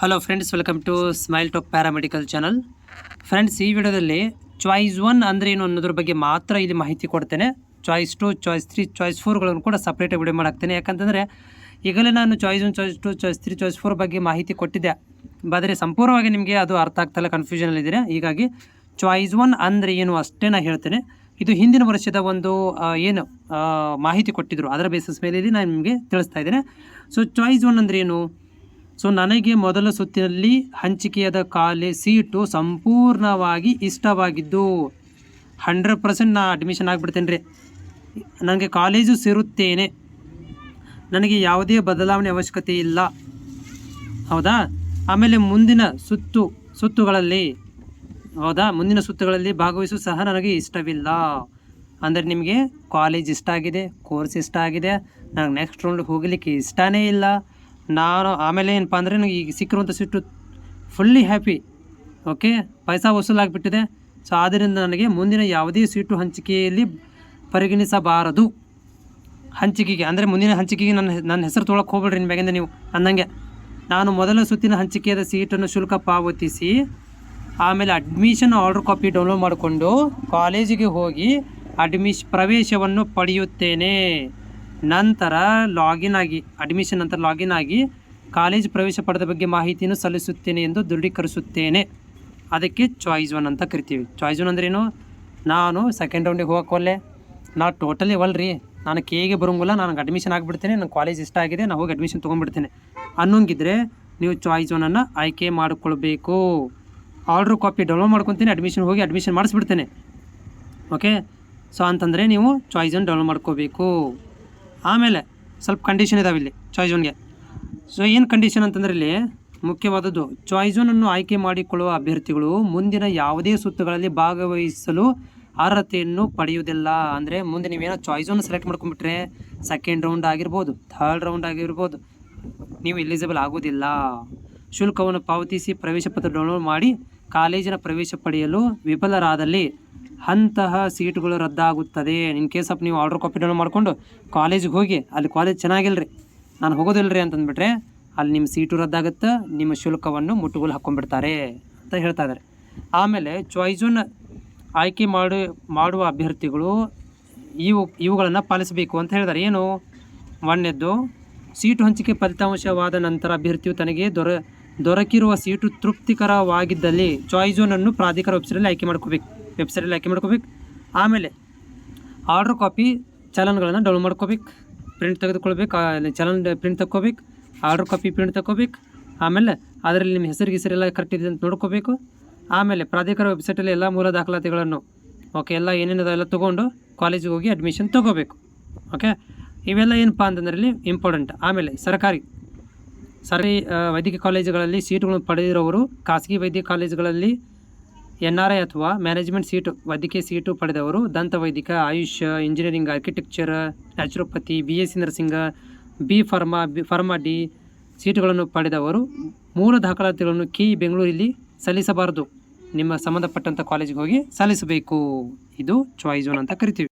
Hello friends welcome to smile talk paramedical channel friends ಈ ವಿಡಿಯೋದಲ್ಲಿ choice one ಅಂದರೆ ಏನು ಅನ್ನೋದ್ರ ಬಗ್ಗೆ ಮಾತ್ರ ಇಲ್ಲಿ ಮಾಹಿತಿ ಕೊಡ್ತೇನೆ. Choice two choice three choice ಫೋರ್ಗಳನ್ನು ಕೂಡ ಸಪ್ರೇಟಾಗಿ ವಿಡಿಯೋ ಮಾಡಾಕ್ತೇನೆ. ಯಾಕಂತಂದರೆ ಈಗಲೇ ನಾನು choice one choice two choice three choice four ಬಗ್ಗೆ ಮಾಹಿತಿ ಕೊಟ್ಟಿದ್ದೆ. ಆದರೆ ಸಂಪೂರ್ಣವಾಗಿ ನಿಮಗೆ ಅದು ಅರ್ಥ ಆಗ್ತಲ್ಲ ಕನ್ಫ್ಯೂಷನಲ್ಲಿದ್ದೀರಾ ಹೀಗಾಗಿ ಚಾಯ್ಸ್ ಒನ್ ಅಂದರೆ ಏನು ಅಷ್ಟೇ ನಾನು ಹೇಳ್ತೇನೆ. ಇದು ಹಿಂದಿನ ವರ್ಷದ ಒಂದು ಏನು ಮಾಹಿತಿ ಕೊಟ್ಟಿದ್ದರು ಅದರ ಬೇಸಿಸ್ ಮೇಲೆ ನಾನು ನಿಮಗೆ ತಿಳಿಸ್ತಾ ಇದ್ದೇನೆ. ಸೊ ಚಾಯ್ಸ್ ಒನ್ ಅಂದರೆ ಏನು? ಸೊ ನನಗೆ ಮೊದಲ ಸುತ್ತಿನಲ್ಲಿ ಹಂಚಿಕೆಯಾದ ಕಾಲೇ ಸೀಟು ಸಂಪೂರ್ಣವಾಗಿ ಇಷ್ಟವಾಗಿದ್ದು, ಹಂಡ್ರೆಡ್ ಪರ್ಸೆಂಟ್ ನಾ ಅಡ್ಮಿಷನ್ ಆಗಿಬಿಡ್ತೇನೆ ರೀ ನನಗೆ ಕಾಲೇಜು ಸೇರುತ್ತೇನೆ. ನನಗೆ ಯಾವುದೇ ಬದಲಾವಣೆ ಅವಶ್ಯಕತೆ ಇಲ್ಲ. ಹೌದಾ? ಆಮೇಲೆ ಮುಂದಿನ ಸುತ್ತು, ಸುತ್ತುಗಳಲ್ಲಿ, ಹೌದಾ? ಮುಂದಿನ ಸುತ್ತುಗಳಲ್ಲಿ ಭಾಗವಹಿಸು ಸಹ ನನಗೆ ಇಷ್ಟವಿಲ್ಲ. ಅಂದರೆ ನಿಮಗೆ ಕಾಲೇಜ್ ಇಷ್ಟ ಆಗಿದೆ, ಕೋರ್ಸ್ ಇಷ್ಟ ಆಗಿದೆ ನನಗೆ ನೆಕ್ಸ್ಟ್ ರೌಂಡ್ ಹೋಗಲಿಕ್ಕೆ ಇಷ್ಟನೇ ಇಲ್ಲ. ನಾನು ಆಮೇಲೆ ಏನಪ್ಪ ಅಂದರೆ ನನಗೆ ಈಗ ಸಿಕ್ಕಿರುವಂಥ ಸಿಟ್ಟು ಫುಲ್ಲಿ ಹ್ಯಾಪಿ ಓಕೆ ಪೈಸಾ ವಸೂಲಾಗಿಬಿಟ್ಟಿದೆ. ಸೊ ಆದ್ದರಿಂದ ನನಗೆ ಮುಂದಿನ ಯಾವುದೇ ಸೀಟು ಹಂಚಿಕೆಯಲ್ಲಿ ಪರಿಗಣಿಸಬಾರದು. ಹಂಚಿಕೆಗೆ, ಅಂದರೆ ಮುಂದಿನ ಹಂಚಿಕೆಗೆ ನನ್ನ ನನ್ನ ಹೆಸರು ತೊಳಕ್ಕೆ ಹೋಗ್ಬೇಡ್ರಿ ನಿಮ್ಮ ನೀವು ಅಂದಂಗೆ ನಾನು ಮೊದಲ ಸುತ್ತಿನ ಹಂಚಿಕೆಯಾದ ಸೀಟನ್ನು ಶುಲ್ಕ ಪಾವತಿಸಿ, ಆಮೇಲೆ ಅಡ್ಮಿಷನ್ ಆರ್ಡರ್ ಕಾಪಿ ಡೌನ್ಲೋಡ್ ಮಾಡಿಕೊಂಡು ಕಾಲೇಜಿಗೆ ಹೋಗಿ ಅಡ್ಮಿಷ್ ಪ್ರವೇಶವನ್ನು ಪಡೆಯುತ್ತೇನೆ. ನಂತರ ಲಾಗಿನ್ ಆಗಿ ಅಡ್ಮಿಷನ್ ನಂತರ ಲಾಗಿನ್ ಆಗಿ ಕಾಲೇಜ್ ಪ್ರವೇಶ ಪಡೆದ ಬಗ್ಗೆ ಮಾಹಿತಿಯನ್ನು ಸಲ್ಲಿಸುತ್ತೇನೆ ಎಂದು ದೃಢೀಕರಿಸುತ್ತೇನೆ. ಅದಕ್ಕೆ ಚಾಯ್ಸ್ ಒನ್ ಅಂತ ಕರಿತೀವಿ. ಚಾಯ್ಸ್ ಒನ್ ಅಂದ್ರೇನು ನಾನು ಸೆಕೆಂಡ್ ರೌಂಡಿಗೆ ಹೋಗಕ್ಕೊಲ್ಲೆ ನಾ ಟೋಟಲಿ ಒಲ್ರಿ. ನಾನು ಕೇಗೆ ಬರೋಂಗಿಲ್ಲ. ನನಗೆ ಅಡ್ಮಿಷನ್ ಆಗಿಬಿಡ್ತೇನೆ. ನನ್ನ ಕಾಲೇಜ್ ಇಷ್ಟ ಆಗಿದೆ. ನಾನು ಹೋಗಿ ಅಡ್ಮಿಷನ್ ತೊಗೊಂಡ್ಬಿಡ್ತೇನೆ. ಅನ್ನೋಂಗಿದ್ರೆ ನೀವು ಚಾಯ್ಸ್ ಒನನ್ನು ಆಯ್ಕೆ ಮಾಡಿಕೊಳ್ಬೇಕು. ಆರ್ಡ್ರ್ ಕಾಪಿ ಡೌನ್ಲೋಡ್ ಮಾಡ್ಕೊತೀನಿ. ಅಡ್ಮಿಷನ್ ಹೋಗಿ ಅಡ್ಮಿಷನ್ ಮಾಡಿಸ್ಬಿಡ್ತೇನೆ. ಓಕೆ ಸೊ ಅಂತಂದರೆ ನೀವು ಚಾಯ್ಸ್ ಒನ್ ಡೌನ್ಲೋಡ್ ಮಾಡ್ಕೋಬೇಕು. ಆಮೇಲೆ ಸ್ವಲ್ಪ ಕಂಡೀಷನ್ ಇದಾವೆ ಇಲ್ಲಿ ಚಾಯ್ಸ್ ಒನ್ಗೆ ಸೊ ಏನು ಕಂಡೀಷನ್ ಅಂತಂದ್ರೆ ಇಲ್ಲಿ ಮುಖ್ಯವಾದದ್ದು ಚಾಯ್ಸ್ ಒನ್ನನ್ನು ಆಯ್ಕೆ ಮಾಡಿಕೊಳ್ಳುವ ಅಭ್ಯರ್ಥಿಗಳು ಮುಂದಿನ ಯಾವುದೇ ಸುತ್ತುಗಳಲ್ಲಿ ಭಾಗವಹಿಸಲು ಅರ್ಹತೆಯನ್ನು ಪಡೆಯುವುದಿಲ್ಲ. ಅಂದರೆ ಮುಂದೆ ನೀವೇನೋ ಚಾಯ್ಸ್ ಒನ್ ಸೆಲೆಕ್ಟ್ ಮಾಡ್ಕೊಂಬಿಟ್ರೆ ಸೆಕೆಂಡ್ ರೌಂಡ್ ಆಗಿರ್ಬೋದು ಥರ್ಡ್ ರೌಂಡ್ ಆಗಿರ್ಬೋದು, ನೀವು ಎಲಿಜಿಬಲ್ ಆಗೋದಿಲ್ಲ ಶುಲ್ಕವನ್ನು ಪಾವತಿಸಿ ಪ್ರವೇಶ ಪತ್ರ ಡೌನ್ಲೋಡ್ ಮಾಡಿ, ಕಾಲೇಜಿನ ಪ್ರವೇಶ ಪಡೆಯಲು ವಿಫಲರಾದಲ್ಲಿ ಅಂತಹ ಸೀಟುಗಳು ರದ್ದಾಗುತ್ತದೆ. ಇನ್ ಕೇಸ್ ಆಫ್ ನೀವು ಆರ್ಡರ್ ಕಾಪಿ ಡೌನ್ ಮಾಡಿಕೊಂಡು ಕಾಲೇಜಿಗೆ ಹೋಗಿ, ಅಲ್ಲಿ ಕಾಲೇಜ್ ಚೆನ್ನಾಗಿಲ್ಲ ರೀ ನಾನು ಹೋಗೋದಿಲ್ಲ ರೀ ಅಂತಂದ್ಬಿಟ್ರೆ ಅಲ್ಲಿ ನಿಮ್ಮ ಸೀಟು ರದ್ದಾಗುತ್ತೆ, ನಿಮ್ಮ ಶುಲ್ಕವನ್ನು ಮುಟ್ಟುಗೋಲು ಹಾಕ್ಕೊಂಡ್ಬಿಡ್ತಾರೆ ಅಂತ ಹೇಳ್ತಾ ಇದ್ದಾರೆ ಆಮೇಲೆ ಚಾಯ್ಸನ್ನು ಆಯ್ಕೆ ಮಾಡಿ, ಮಾಡುವ ಅಭ್ಯರ್ಥಿಗಳು ಇವು, ಇವುಗಳನ್ನು ಪಾಲಿಸಬೇಕು ಅಂತ ಹೇಳಿದ್ದಾರೆ ಏನು? ಒಂದನೇದ್ದು, ಸೀಟು ಹಂಚಿಕೆ ಫಲಿತಾಂಶವಾದ ನಂತರ ಅಭ್ಯರ್ಥಿಯು ತನಗೆ ದೊರ, ದೊರಕಿರುವ ಸೀಟು ತೃಪ್ತಿಕರವಾಗಿದ್ದಲ್ಲಿ ಚಾಯ್ಸೋನನ್ನು ಪ್ರಾಧಿಕಾರ ವೆಬ್ಸೈಟಲ್ಲಿ ಆಯ್ಕೆ ಮಾಡ್ಕೋಬೇಕು. ವೆಬ್ಸೈಟಲ್ಲಿ ಆಯ್ಕೆ ಮಾಡ್ಕೋಬೇಕು. ಆಮೇಲೆ ಆರ್ಡ್ರ್ ಕಾಪಿ ಚಲನ್ಗಳನ್ನು ಡೌನ್ಲೋಡ್ ಮಾಡ್ಕೋಬೇಕು. ಪ್ರಿಂಟ್ ತೆಗೆದುಕೊಳ್ಬೇಕು. ಚಲನ್ ಪ್ರಿಂಟ್ ತಗೋಬೇಕು ಆರ್ಡ್ರ್ ಕಾಪಿ ಪ್ರಿಂಟ್ ತಗೋಬೇಕು ಆಮೇಲೆ ಅದರಲ್ಲಿ ನಿಮ್ಮ ಹೆಸರು ಹೆಸರೆಲ್ಲ ಕರೆಕ್ಟ್ ಇದೆ ಅಂತ ನೋಡ್ಕೋಬೇಕು. ಆಮೇಲೆ ಪ್ರಾಧಿಕಾರ ವೆಬ್ಸೈಟಲ್ಲಿ ಎಲ್ಲ ಮೂಲ ದಾಖಲಾತಿಗಳನ್ನು ಓಕೆ ಎಲ್ಲ ಏನೇನಿದೆ ಎಲ್ಲ ತೊಗೊಂಡು ಕಾಲೇಜಿಗೆ ಹೋಗಿ ಅಡ್ಮಿಷನ್ ತೊಗೋಬೇಕು ಓಕೆ ಇವೆಲ್ಲ ಏನಪ್ಪ ಅಂತಂದ್ರಲ್ಲಿ ಇಂಪಾರ್ಟೆಂಟ್ ಆಮೇಲೆ ಸರ್ಕಾರಿ ಸರ್ಕಾರಿ ವೈದ್ಯಕೀಯ ಕಾಲೇಜುಗಳಲ್ಲಿ ಸೀಟುಗಳನ್ನು ಪಡೆದಿರೋರು ಖಾಸಗಿ ವೈದ್ಯಕೀಯ ಕಾಲೇಜುಗಳಲ್ಲಿ ಎನ್ ಆರ್ ಐ ಅಥವಾ ಮ್ಯಾನೇಜ್ಮೆಂಟ್ ಸೀಟು, ವೈದ್ಯಕೀಯ ಸೀಟು ಪಡೆದವರು ದಂತ ವೈದ್ಯಕ AYUSH, engineering, architecture, naturopathy B S C nursing B pharma B pharma D ಸೀಟುಗಳನ್ನು ಪಡೆದವರು ಮೂಲ ದಾಖಲಾತಿಗಳನ್ನು ಕಿ ಬೆಂಗಳೂರಲ್ಲಿ ಸಲ್ಲಿಸಬಾರದು. ನಿಮ್ಮ ಸಂಬಂಧಪಟ್ಟಂಥ ಕಾಲೇಜಿಗೆ ಹೋಗಿ ಸಲ್ಲಿಸಬೇಕು. ಇದು ಚಾಯ್ಸ್ ಜೋನ್ ಅಂತ ಕರಿತೀವಿ.